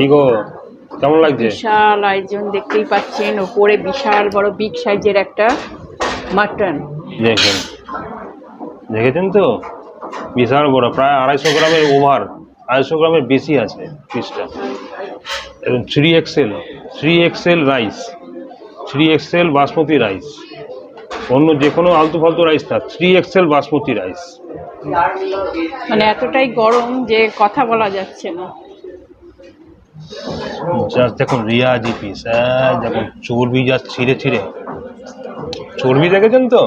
কি গো? কেমন লাগছে? বিশাল আয়োজন দেখতেই পাচ্ছেন ওপরে বিশাল বড় বিগ সাইজের একটা মাটন দেখুন। দেখেছেন তো? বিশাল বড় প্রায় আড়াইশো গ্রামের ওভার আড়াইশো গ্রামের বেশি আছে পিসটা এবং three excel three excel rice three excel basmati rice অন্য যে কোনো আলতু ফালতু রাইস থাক থ্রি এক্সেল বাসমতি রাইস মানে এতটাই গরম যে কথা বলা যাচ্ছে না। জাস্ট দেখুন, রিয়াজি পিস হ্যাঁ দেখুন, চর্বি যা ছিঁড়ে ছিঁড়ে। চর্বি দেখেছেন তো?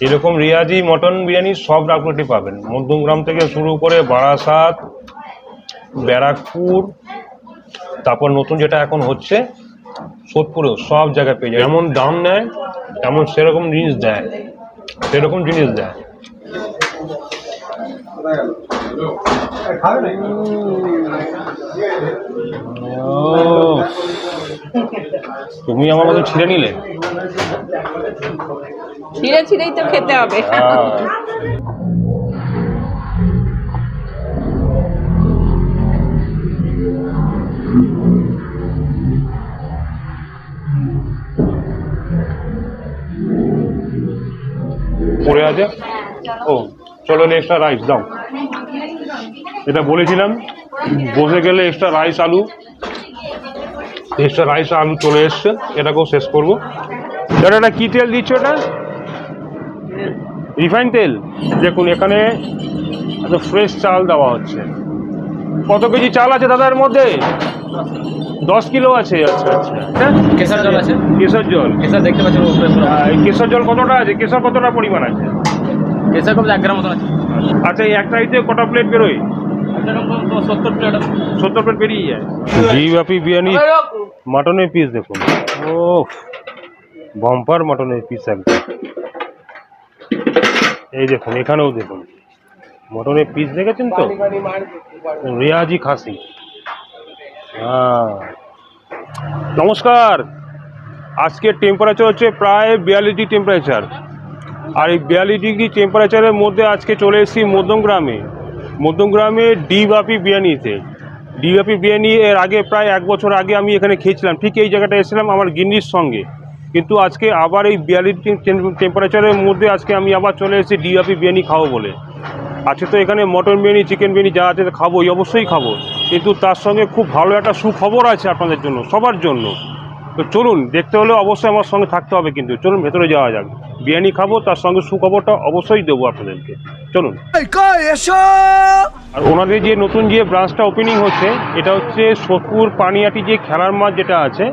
এরকম রিয়াজি মটন বিরিয়ানি সব রাউটলেটে পাবেন। মধ্যমগ্রাম থেকে শুরু করে বারাসাত, ব্যারাকপুর, তারপর নতুন যেটা এখন হচ্ছে, সোদপুরেও সব জায়গায় পেয়ে যায় এমন দাম নেয় এমন সেরকম জিনিস দেয়। সেরকম জিনিস দেয়। তুমি আমার মতো ছিঁড়ে নিলে? ছিঁড়ে ছিঁড়েই তো খেতে হবে। হ্যাঁ। পড়ে আছে? ও। চলো এক্সট্রা রাইস দাও। এটা বলেছিলাম বসে গেলে এক্সট্রা রাইস আলু। এক্সট্রা রাইস আলু চলে এসছে এটাকেও শেষ করব। এটা এটা কী তেল দিচ্ছ এটা? রিফাইন তেল? দেখুন এখানে এত ফ্রেশ চাল দেওয়া হচ্ছে। কত কেজি চাল আছে দাদার মধ্যে? দশ কিলো আছে আচ্ছা আচ্ছা। হ্যাঁ? কেশর জল আছে। কেশর জল। কেশর দেখতে পাচ্ছেন আহ, এই কেশর জল কতটা আছে? কেশর কতটা পরিমাণ আছে? কম এক গ্রাম মতন আছে। আচ্ছা এই একটা ইতে কটা প্লেট বেরোয়? সত্তর প্লেট সত্তর প্লেট বেরিয়ে যায়। ঘি ব্যাপী বিরিয়ানি মাটনের পিস দেখুন। ও বম্পার মাটনের পিস একদম। এই দেখুন এখানেও দেখুন। মটনের পিস দেখেছেন তো? রিয়াজি খাসি। হ্যাঁ। নমস্কার। আজকের টেম্পারেচার হচ্ছে প্রায় বিয়াল্লিশ ডিগ্রি টেম্পারেচার আর এই বিয়াল্লিশ ডিগ্রি টেম্পারেচারের মধ্যে আজকে চলে এসেছি মধ্যমগ্রামে। মধ্যমগ্রামে ডি বাপি বিরিয়ানিতে। ডি বাপি বিরিয়ানি এর আগে প্রায় এক বছর আগে আমি এখানে খেয়েছিলাম। ঠিক এই জায়গাটা এসেছিলাম আমার গিন্নির সঙ্গে। কিন্তু আজকে আবার এই বিয়াল্লিশ টেম্পারেচারের মধ্যে আজকে আমি আবার চলে এসেছি ডি বাপি বিরিয়ানি খাব বলে। আজকে তো এখানে মটন বিরিয়ানি চিকেন বিরিয়ানি যা আছে খাবোই, অবশ্যই খাব। কিন্তু তার সঙ্গে খুব ভালো একটা সুখবর আছে আপনাদের জন্য, সবার জন্য। তো চলুন দেখতে হলে অবশ্যই আমার সঙ্গে থাকতে হবে কিন্তু। চলুন ভেতরে যাওয়া যাক। বিরিয়ানি খাব তার সঙ্গে সুখবরটা অবশ্যই দেবো আপনাদেরকে। চলুন। আর ওনাদের যে নতুন যে ব্রাঞ্চটা ওপেনিং হচ্ছে এটা হচ্ছে সোদপুর পানিয়াটি যে খেলার মাঠ যেটা আছে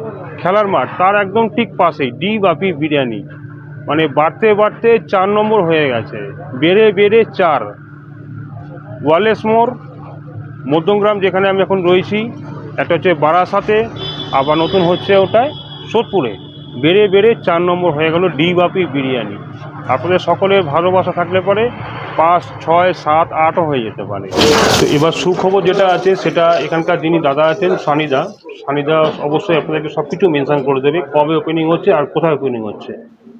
খেলার মাঠ তার একদম ঠিক পাশেই ডি বাপি বিরিয়ানি। মানে বাড়তে বাড়তে চার নম্বর হয়ে গেছে। বেড়ে বেড়ে চার। ওয়ালেস মোড় মধ্যমগ্রাম যেখানে আমি এখন রয়েছি একটা হচ্ছে বারাসাতে আবার নতুন হচ্ছে ওটায় সোদপুরে। বেড়ে বেড়ে চার নম্বর হয়ে গেল ডি বাপি বিরিয়ানি। আপনাদের সকলের ভালোবাসা থাকলে পরে পাঁচ, ছয়, সাত, আটও হয়ে যেতে পারে। তো এবার সুখবর যেটা আছে সেটা এখানকার যিনি দাদা আছেন, সানিদা। সানিদা অবশ্যই আপনাদেরকে সব কিছু মেনশান করে দেবে, কবে ওপেনিং হচ্ছে আর কোথায় ওপেনিং হচ্ছে।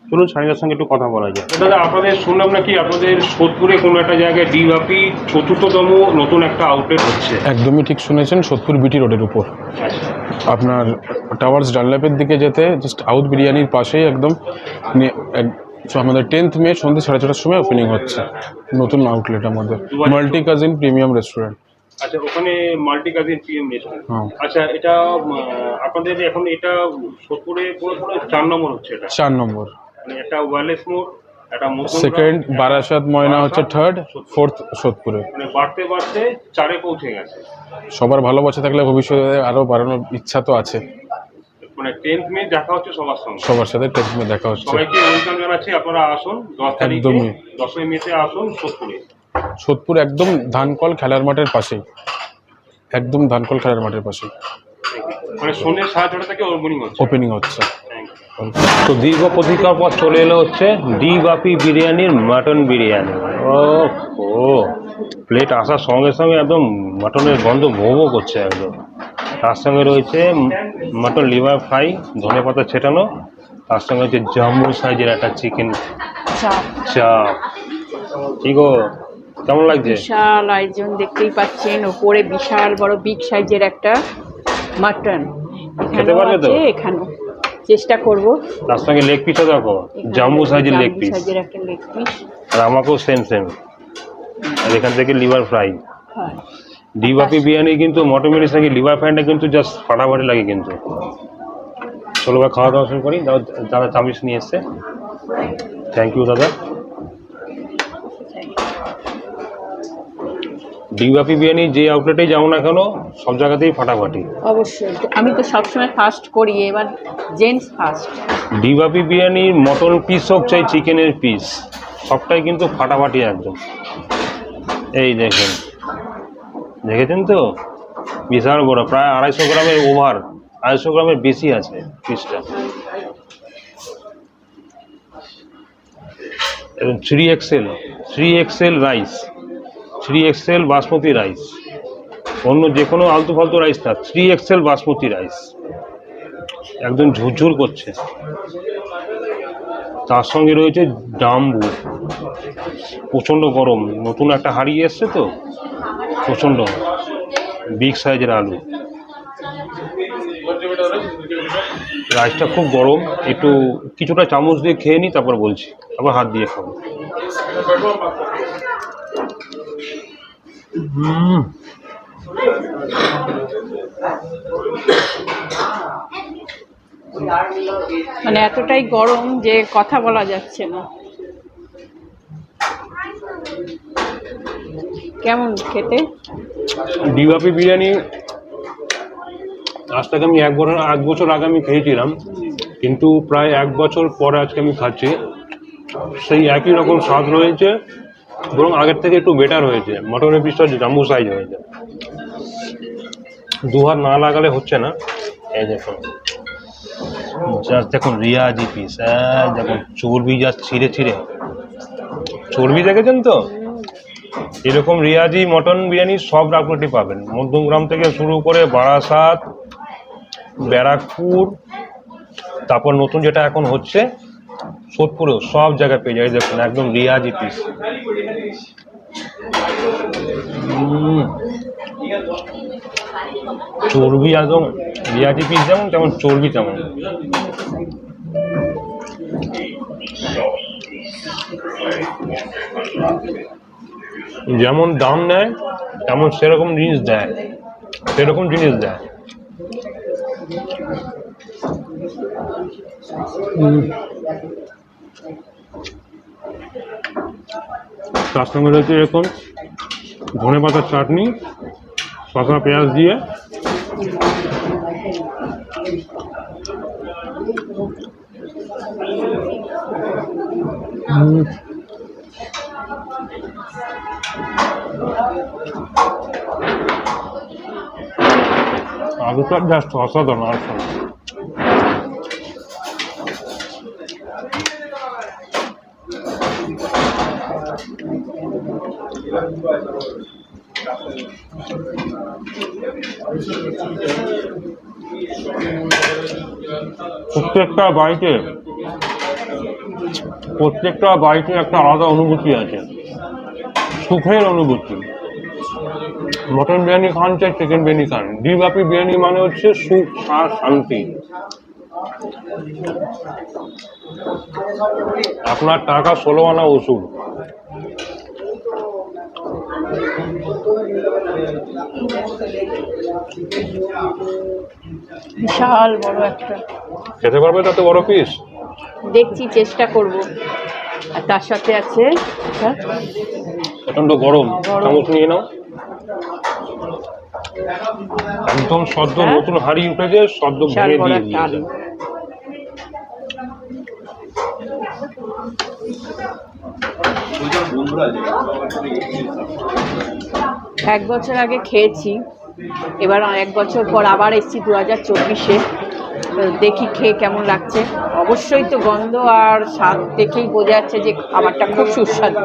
চলুন সানিদার সঙ্গে একটু কথা বলা যায় দাদা আপনাদের শুনলাম নাকি আপনাদের সোদপুরে কোনো একটা জায়গায় ডি বাপি চতুর্থতম নতুন একটা আউটলেট হচ্ছে? একদমই ঠিক শুনেছেন সোদপুর বিটি রোডের উপর। আপনার টাওয়ার্স ডানল্যাপের দিকে যেতে জাস্ট আউট বিরিয়ানির পাশেই একদম আমাদের টেন্থ মে সন্ধ্যে সাড়ে ছটার সময় ওপেনিং হচ্ছে নতুন আউটলেট আমাদের। মাল্টি কাজিন প্রিমিয়াম রেস্টুরেন্ট আচ্ছা ওখানে মাল্টি কাজিন পিএম রেস্টুরেন্ট আচ্ছা এটা আপনাদের এখন এটা সোদপুরে পুরো পুরো চার নম্বর হচ্ছে এটা? চার নম্বর। একটা ওয়ারলেস মোড় একটা সেকেন্ড বারাসাত ময়না হচ্ছে থার্ড ফোর্থ সোদপুরে মানে বাড়তে বাড়তে চারে পৌঁছে গেছে। সবার ভালোবাসা থাকলে ভবিষ্যতে আরও বাড়ানোর ইচ্ছা তো আছে। মানে টেন্থ মে দেখা হচ্ছে সবার সঙ্গে। সবার সাথে টেন্থ মে দেখা হচ্ছে। সবাইকে ওয়েলকাম জানাচ্ছি আপনারা আসুন। দশ তারিখে দশই মেতে আসুন সোদপুরে। সোদপুর একদম ধানকল খেলার মাঠের পাশেই। একদম ধানকল খেলার মাঠের পাশেই। মানে সন্ধ্যে সাড়ে ছটা থেকে ওপেনিং হচ্ছে। ওপেনিং হচ্ছে তো দীর্ঘ প্রতীক্ষার পর চলে এলো হচ্ছে ডি বাপি বিরিয়ানির মাটন বিরিয়ানি। ও ও প্লেট আসার সঙ্গে সঙ্গে একদম মাটনের গন্ধ ভো ভো করছে একদম। তার সঙ্গে রয়েছে মাটন লিভার ফ্রাই ধনে পাতা ছেটানো তার সঙ্গে হচ্ছে জাম্বু সাইজের একটা চিকেন চাপ। চাপ। কি গো কেমন লাগছে? বিশাল আয়োজন দেখতেই পাচ্ছেন ওপরে বিশাল বড় বিগ সাইজের একটা মাটন। এখানেও পারবে তো? আছে এখানেও। চেষ্টা করব। তার সঙ্গে লেগ পিসও দেখো জাম্বু সাইজের লেগ পিস সাইজের একটা লেগ পিস আর আমাকেও সেম সেম আর এখান থেকে লিভার ফ্রাই হয়। ডিবাপি বিরিয়ানি কিন্তু বিরিয়ানির সঙ্গে লিভার ফ্রাইটা কিন্তু জাস্ট ফাটাফাটি লাগে কিন্তু। চলো বা খাওয়া দাওয়া শুরু করি দাদা চামিচ নিয়ে এসছে। থ্যাংক ইউ দাদা। ডিবাপি বিরিয়ানি যে আউটলেটেই যাও না কেন সব জায়গাতেই ফাটাফাটি। অবশ্যই। আমি তো সবসময় ফাস্ট করি এবার জেন্টস ফাস্ট ডিবাপি বিরিয়ানির মটন পিস হোক চাই চিকেনের পিস সবটাই কিন্তু ফাটাফাটি একদম। এই দেখেন দেখেছেন তো? বিশাল বড় প্রায় আড়াইশো গ্রামের ওভার আড়াইশো গ্রামের বেশি আছে পিসটা এবং three excel three excel rice three excel basmati rice অন্য যে কোনো আলতু ফালতু রাইস না থ্রি এক্সেল বাসমতি রাইস একদম ঝুরঝুর করছে। তার সঙ্গে রয়েছে ডাম্বু। প্রচণ্ড গরম। নতুন একটা হাড়ি এসছে তো? প্রচণ্ড। বিগ সাইজের আলু। রাইসটা খুব গরম। একটু কিছুটা চামচ দিয়ে খেয়ে নিই তারপর বলছি। আবার হাত দিয়ে খাব। মানে এতটাই গরম যে কথা বলা যাচ্ছে না। কেমন খেতে? ডিওয়াপি বিরিয়ানি আজ থেকে আমি এক বছর এক বছর আগে আমি খেয়েছিলাম কিন্তু প্রায় এক বছর পরে আজকে আমি খাচ্ছি। সেই একই রকম স্বাদ রয়েছে বরং আগের থেকে একটু বেটার হয়েছে। মটনের পিসটা জাম্বু সাইজ হয়েছে। দু হাত না লাগালে হচ্ছে না। এই দেখুন। জাস্ট দেখুন রিয়াজি পিস দেখুন, চর্বি জাস্ট ছিঁড়ে ছিঁড়ে। চর্বি দেখেছেন তো? এরকম রিয়াজি মটন বিরিয়ানি সব রাউটলেটই পাবেন। মধ্যমগ্রাম থেকে শুরু করে বারাসাত ব্যারাকপুর, তারপর নতুন যেটা এখন হচ্ছে সোদপুরেও সব জায়গায় পেয়ে যায় দেখুন, একদম রিয়াজি পিস চর্বি একদম রিয়াজি পিস যেমন, তেমন চর্বি তেমন। যেমন দাম নেয়, তেমন সেরকম জিনিস দেয়। সেরকম জিনিস দেয়। তার সঙ্গে রয়েছে এরকম ধনে পাতার চাটনি, শসা, পেঁয়াজ দিয়ে উম। আলুটা জাস্ট অসাধারণ আর প্রত্যেকটা বাড়িতে প্রত্যেকটা বাড়িতে একটা আলাদা অনুভূতি আছে। সুখের অনুভূতি। মটন বিরিয়ানি খান চাই চিকেন বিরিয়ানি খান। ডিবাপি বিরিয়ানি মানে হচ্ছে সুখ আর শান্তি। আপনার টাকা ষোলো আনা ওষুধ। বিশাল বড় একটা। খেতে পারবে তাতে বড় পিস দেখছি চেষ্টা করব। আর তার সাথে আছে প্রচণ্ড গরম। চামচ নিয়ে নাও। একদম সদ্য হ্যাঁ? নতুন হাড়ি উঠেছে সদ্য ভেঙে দিয়ে এক বছর আগে খেয়েছি। এবার এক বছর পর আবার এসেছি দু হাজার চব্বিশে দেখি খেয়ে কেমন লাগছে। অবশ্যই তো গন্ধ আর স্বাদ দেখেই বোঝা যাচ্ছে যে খাবারটা খুব সুস্বাদু।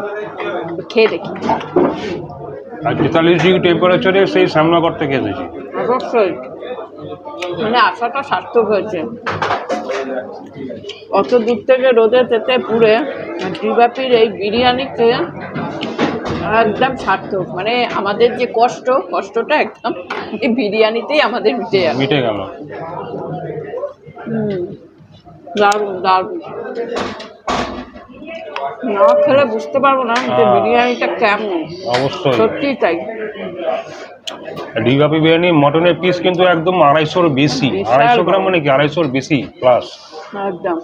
খেয়ে দেখি। আর তেতাল্লিশ ডিগ্রি টেম্পারেচারে সেই সামনাগর থেকে অবশ্যই। মানে আশাটা সার্থক হয়েছে। অত দূর থেকে রোদে তেতে পুড়ে ডিবাপির এই বিরিয়ানিতে খেয়ে একদম সার্থক। মানে আমাদের যে কষ্ট কষ্টটা একদম এই বিরিয়ানিতেই আমাদের মিটে যাবে। মিটে গেল। হুম, দারুণ দারুণ। না খেলে বুঝতে পারব না যে হ্যাঁ। বিরিয়ানিটা কেমন? অবশ্যই। সত্যিই তাই। ডিগাপি বিরিয়ানি মটনের পিস কিন্তু একদম আড়াইশোর বেশি। আড়াইশো গ্রাম মানে কি? আড়াইশোর বেশি প্লাস একদম।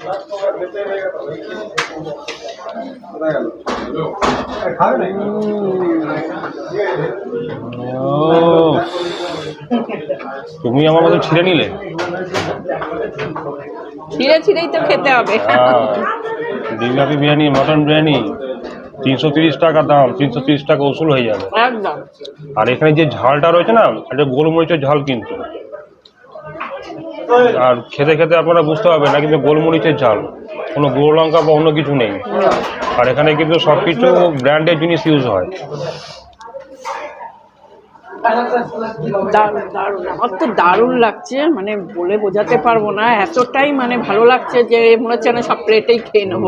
তুমি আমার মতো ছিঁড়ে নিলে? ছিঁড়ে ছিঁড়েই তো খেতে হবে। ডিগাপি বিরিয়ানি মটন বিরিয়ানি তিনশো তিরিশ টাকা দাম তিনশো তিরিশ টাকা উসুল হয়ে যাবে। একদম। আর এখানে যে ঝালটা রয়েছে না এটা গোলমরিচের ঝাল কিন্তু। আর খেতে খেতে আপনারা বুঝতে পারবেন না কিন্তু গোলমরিচের ঝাল কোনো গুঁড়ো লঙ্কা বা অন্য কিছু নেই। আর এখানে কিন্তু সব কিছু ব্র্যান্ডের জিনিস ইউজ হয়। দারুণ দারুণ। আমার তো দারুণ লাগছে মানে বলে বোঝাতে পারব না। এতটাই মানে ভালো লাগছে যে মনে হচ্ছে না সব প্লেটেই খেয়ে নেব।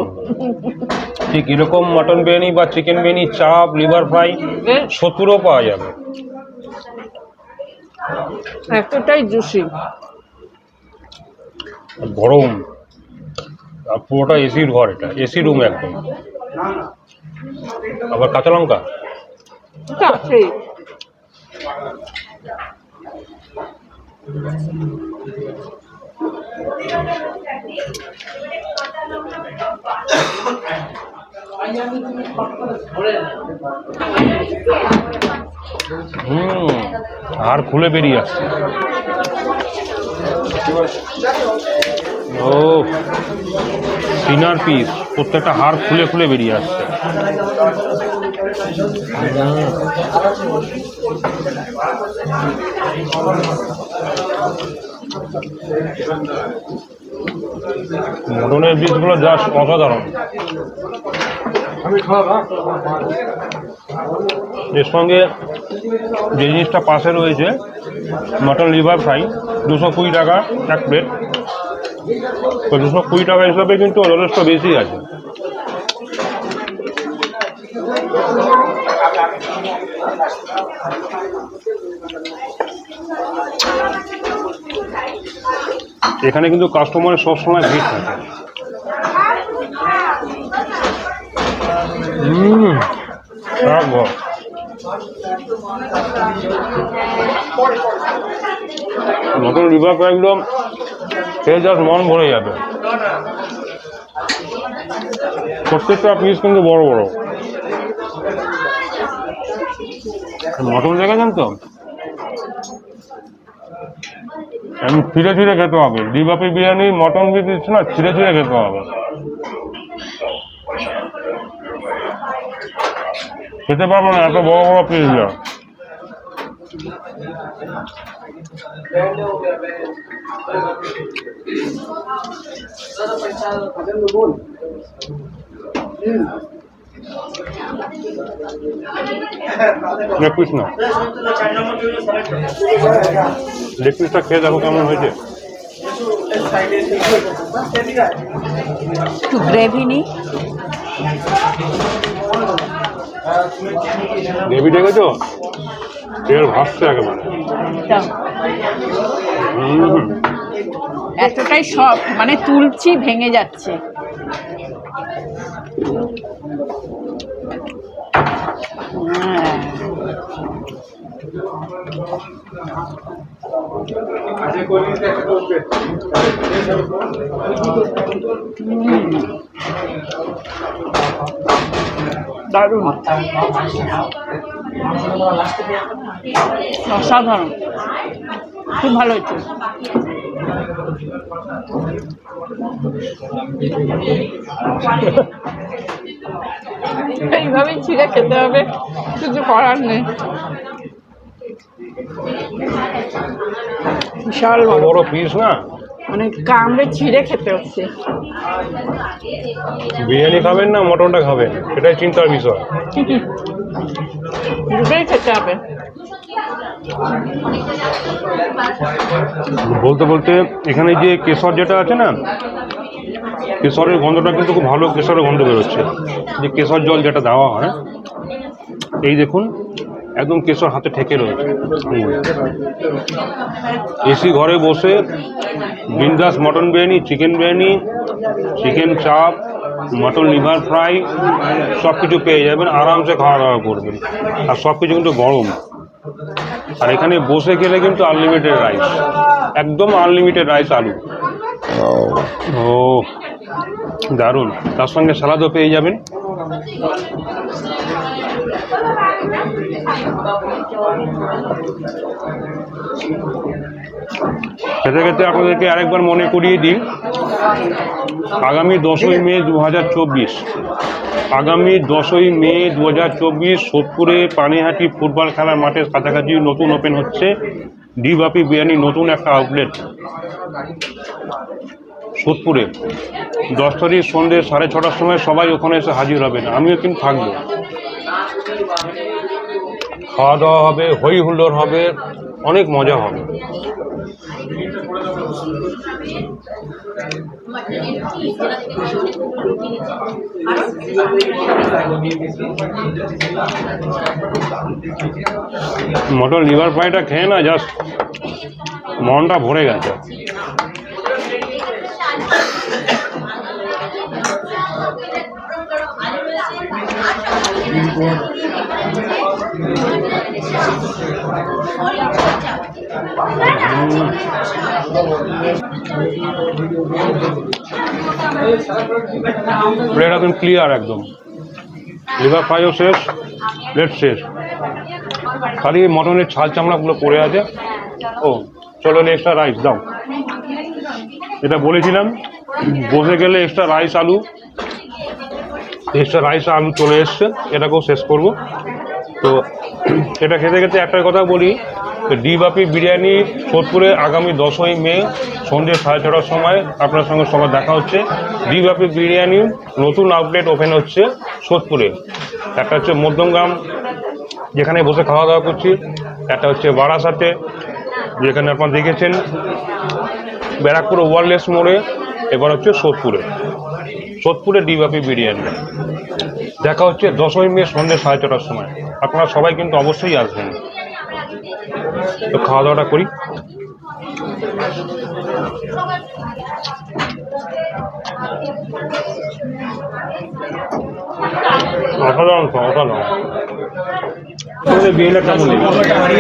ঠিক এরকম মটন বিরিয়ানি বা চিকেন বিরিয়ানি চাপ লিভার ফ্রাই সত্তরও পাওয়া যাবে। এতটাই জুসি। গরম। আর পুরোটা এসির ঘর এটা এসি রুম একদম। আবার কাঁচা লঙ্কা? হুম আর খুলে বেরিয়ে আসছে। ও সিনার পিস প্রত্যেকটা হাড় খুলে খুলে বেরিয়ে আসছে। মটনের পিসগুলো জাস্ট অসাধারণ। এর সঙ্গে যে জিনিসটা পাশে রয়েছে মটন লিভার ফ্রাই দুশো কুড়ি টাকা এক প্লেট তো দুশো কুড়ি টাকা হিসাবে কিন্তু যথেষ্ট বেশি আছে। এখানে কিন্তু কাস্টমারের সবসময় ভিড় থাকে। নতুন ফ্রাই একদম খেয়ে জাস্ট মন ভরে যাবে। প্রত্যেকটা পিস কিন্তু বড় বড়। মটন দেখেছেন তো আমি ছিঁড়ে ছিঁড়ে খেতে হবে। ডিবাপি বিরিয়ানি, মটন দিচ্ছে না, ছিঁড়ে ছিঁড়ে খেতে হবে। খেতে পারব না, এত বড় বড় পিস না। লেগ পিসটা খেয়ে দেখো কেমন হয়েছে। একটু গ্রেভি নিই। গ্রেভি দেখেছ তেল ভাসছে একেবারে। এতটাই সব মানে তুলছি ভেঙে যাচ্ছে। হ্যাঁ। দারুণ। অসাধারণ। খুব ভালো হয়েছে। এইভাবেই ছিঁড়ে খেতে হবে কিছু করার নেই। বিশাল বড় পিস না? মানে কামড়ে ছিঁড়ে খেতে হচ্ছে। বিরিয়ানি খাবেন না মটনটা খাবেন? সেটাই চিন্তার বিষয়। দুটোই খেতে হবে। বলতে বলতে এখানে যে কেশর যেটা আছে না কেশরের গন্ধটা কিন্তু খুব ভালো কেশরের গন্ধ বেরোচ্ছে। যে কেশর জল যেটা দেওয়া হয় এই দেখুন একদম কেশর হাতে ঠেকে রয়েছে। এসি ঘরে বসে বিন্দাস mutton biryani chicken biryani chicken chaap mutton liver fry সব কিছু পেয়ে যাবেন আরামসে খাওয়া দাওয়া করবেন। আর সব কিছু কিন্তু গরম। আর এখানে বসে খেলে কিন্তু আনলিমিটেড রাইস একদম আনলিমিটেড রাইস আলু। ও দারুণ। তার সঙ্গে সালাদও পেয়ে যাবেন। খেতে আপনাদেরকে আরেকবার মনে করিয়ে দিই, আগামী দশই মে দু হাজার চব্বিশ, আগামী দশই মে দু হাজার চব্বিশ সোদপুরে পানিহাটি ফুটবল খেলার মাঠের কাছাকাছি নতুন ওপেন হচ্ছে। ডিবাপি বিরিয়ানি নতুন একটা আউটলেট। সোদপুরে। দশ তারিখ সন্ধ্যে সাড়ে ছটার সময় সবাই ওখানে এসে হাজির হবেন। আমিও কিন্তু থাকব। খাওয়া দাওয়া হবে হই হুল্লোড় হবে, অনেক মজা হবে। মটন লিভার ফ্রাইটা খেয়ে না, জাস্ট মনটা ভরে গেছে। প্লেট একদম ক্লিয়ার একদম। লিভার ফ্রাইও শেষ প্লেট শেষ। খালি মটনের ছাল চামড়াগুলো পড়ে আছে। ও, চলো এক্সট্রা রাইস দাও। এটা বলেছিলাম, বসে গেলে এক্সট্রা রাইস আলু এক্সট্রা রাইস আলু চলে এসছে, এটাকেও শেষ করব। তো এটা খেতে খেতে একটা কথা বলি ডি বাপি বিরিয়ানি সোদপুরে আগামী দশই মে সন্ধ্যে সাড়ে ছটার সময় আপনার সঙ্গে সবার দেখা হচ্ছে। ডি বাপি বিরিয়ানি নতুন আউটলেট ওপেন হচ্ছে সোদপুরে। একটা হচ্ছে মধ্যমগ্রাম, যেখানে বসে খাওয়া দাওয়া করছি, একটা হচ্ছে বারাসাতে, যেখানে আপনারা দেখেছেন। ব্যারাকপুর ওয়ারলেস মোড়ে, এবার হচ্ছে সোদপুরে। সোদপুরে ডিবাপি বিরিয়ানি। দেখা হচ্ছে দশই মে সন্ধ্যে সাড়ে ছটার সময়। আপনারা সবাই কিন্তু অবশ্যই আসবেন। তো খাওয়া দাওয়াটা করি?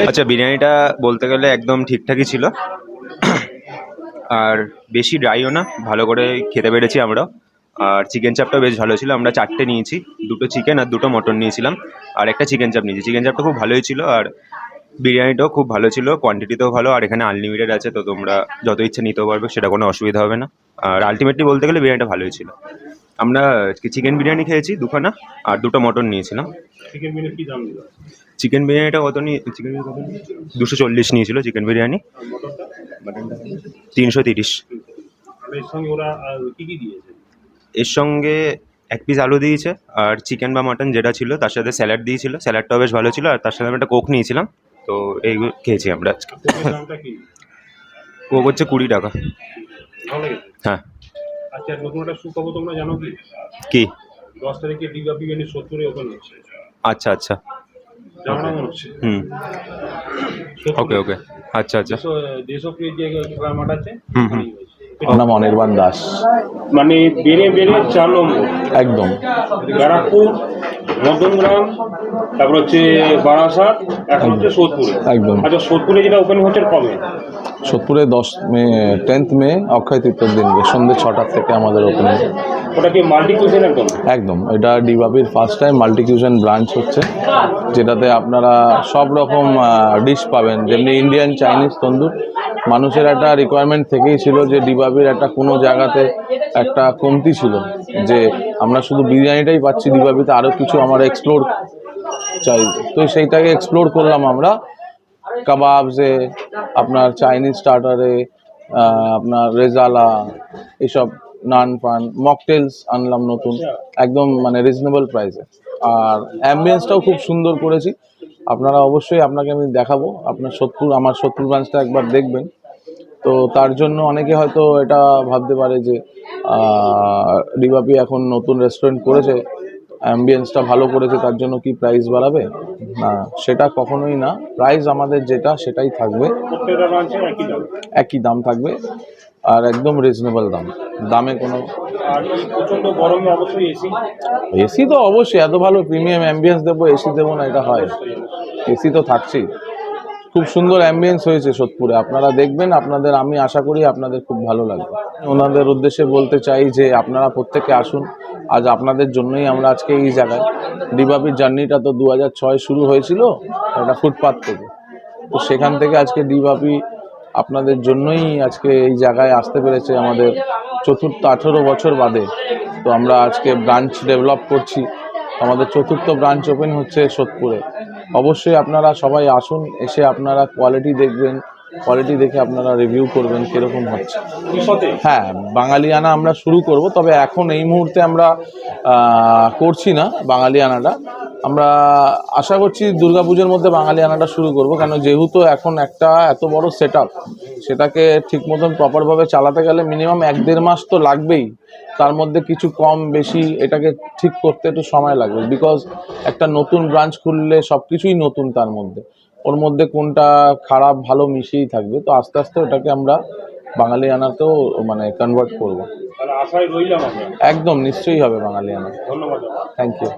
আচ্ছা বিরিয়ানিটা বলতে গেলে একদম ঠিকঠাকই ছিল। আর বেশি ড্রাইও না ভালো করে খেতে পেরেছি আমরা আর চিকেন চাপটাও বেশ ভালো ছিল আমরা চারটে নিয়েছি দুটো চিকেন আর দুটো মটন নিয়েছিলাম আর একটা চিকেন চাপ নিয়েছি। চিকেন চাপটা খুব ভালোই ছিল আর বিরিয়ানিটাও খুব ভালো ছিল কোয়ান্টিটিতেও ভালো আর এখানে আনলিমিটেড আছে তো তোমরা যত ইচ্ছে নিতেও পারবে সেটা কোনো অসুবিধা হবে না। আর আলটিমেটলি বলতে গেলে বিরিয়ানিটা ভালোই ছিল। আমরা চিকেন বিরিয়ানি খেয়েছি দুখানা আর দুটো মটন নিয়েছিলাম। চিকেন বিরিয়ানি কি দাম? চিকেন বিরিয়ানিটা কত নিয়ে চিকেন বিরিয়ানি কত দুশো চল্লিশ নিয়েছিল চিকেন বিরিয়ানি। তিনশো তিরিশ। এর সঙ্গে এক পিস আলু দিয়েছে আর চিকেন বা মাটন যেটা ছিল তার সাথে স্যালাড দিয়েছিল। স্যালাডটাও বেশ ভালো ছিল আর তার সাথে আমি একটা কোক নিয়েছিলাম। তো এইগুলো খেয়েছি আমরা আজকে। কি? কোক হচ্ছে কুড়ি টাকা। হ্যাঁ। আচ্ছা নতুন একটা সুখবর তোমরা জানো কি? কি? দশ তারিখে ডিগা বিরিয়ানি সত্তরে ওপেন হচ্ছে। আচ্ছা আচ্ছা। হুম। ওকে ওকে। আচ্ছা আচ্ছা। দেশপ্রিয় যে মাঠ আছে হুম, হুম। আমার নাম অনির্বাণ দাস। মানে বেড়ে বেড়ে চালম একদম। ব্যারাকপুর মধ্যমগ্রাম তারপর হচ্ছে বারাসাত এখন হচ্ছে সোদপুরে। একদম। আচ্ছা সোদপুরে যেটা ওপেন হচ্ছে কবে? সোদপুরে দশ মে টেন্থ মে অক্ষয় তৃতীয় দিন সন্ধ্যে ছটার থেকে আমাদের ওপেনিং ওটা কি মাল্টি কুইজিন একদম? একদম এটা ডিবাবির ফার্স্ট টাইম মাল্টিকিউশন ব্রাঞ্চ হচ্ছে যেটাতে আপনারা সব রকম ডিশ পাবেন। যেমনি ইন্ডিয়ান চাইনিজ তন্দুর মানুষের একটা রিকোয়ারমেন্ট থেকেই ছিল যে ডিবাবির একটা কোনো জায়গাতে একটা কমতি ছিল। যে আমরা শুধু বিরিয়ানিটাই পাচ্ছি ডিবাবিতে আরও কিছু আমার এক্সপ্লোর চাই। তো সেইটাকে এক্সপ্লোর করলাম আমরা। কাবাবসে আপনার চাইনিজ স্টার্টারে আপনার রেজালা, এসব নান ফান মকটেলস আনলাম নতুন। একদম মানে রিজনেবল প্রাইসে আর অ্যাম্বিয়েন্সটাও খুব সুন্দর করেছি। আপনারা অবশ্যই আপনাকে আমি দেখাবো। আপনার সত্তর, আমার সত্তর ব্রাঞ্চটা একবার দেখবেন। তো তার জন্য অনেকে হয়তো এটা ভাবতে পারে যে ডিবাপি এখন নতুন রেস্টুরেন্ট করেছে। অ্যাম্বিয়েন্সটা ভালো করেছে তার জন্য কি প্রাইস বাড়াবে? না সেটা কখনোই না। প্রাইস আমাদের যেটা সেটাই থাকবে। একই দাম থাকবে। আর একদম রিজনেবল দাম। দামে কোনো এসি তো অবশ্যই এত ভালো প্রিমিয়াম অ্যাম্বিয়েন্স দেবো এসি দেবো না এটা হয়। এসি তো থাকছেই। খুব সুন্দর অ্যাম্বিয়েন্স হয়েছে সোদপুরে। আপনারা দেখবেন, আপনাদের আমি আশা করি আপনাদের খুব ভালো লাগবে। ওনাদের উদ্দেশ্যে বলতে চাই যে আপনারা প্রত্যেকে আসুন। আজ আপনাদের জন্যই আমরা আজকে এই জায়গায় ডিবাবির জার্নিটা তো দু হাজার ছয় শুরু হয়েছিল, একটা ফুটপাথ থেকে। তো সেখান থেকে আজকে ডিবাপি আপনাদের জন্যই আজকে এই জায়গায় আসতে পেরেছে আমাদের চতুর্থ আঠেরো বছর বাদে। তো আমরা আজকে ব্রাঞ্চ ডেভেলপ করছি। আমাদের চতুর্থ ব্রাঞ্চ ওপেন হচ্ছে সোদপুরে। অবশ্যই আপনারা সবাই আসুন এসে আপনারা কোয়ালিটি দেখবেন কোয়ালিটি দেখে আপনারা রিভিউ করবেন কীরকম হচ্ছে। হ্যাঁ বাঙালিয়ানা আমরা শুরু করব তবে এখন এই মুহূর্তে আমরা করছি না বাঙালিয়ানাটা। আমরা আশা করছি দুর্গাপুজোর মধ্যে বাঙালি আনাটা শুরু করব কেন যেহেতু এখন একটা এত বড় সেট সেটাকে ঠিক মতন প্রপারভাবে চালাতে গেলে মিনিমাম এক দেড় মাস তো লাগবেই। তার মধ্যে কিছু কম বেশি এটাকে ঠিক করতে একটু সময় লাগবে। বিকজ একটা নতুন ব্রাঞ্চ খুললে সব কিছুই নতুন তার মধ্যে। ওর মধ্যে কোনটা খারাপ ভালো মিশিয়েই থাকবে। তো আস্তে আস্তে ওটাকে আমরা বাঙালি আনাতেও মানে কনভার্ট করব। একদম নিশ্চয়ই হবে বাঙালিয়ানা ধন্যবাদ। Thank you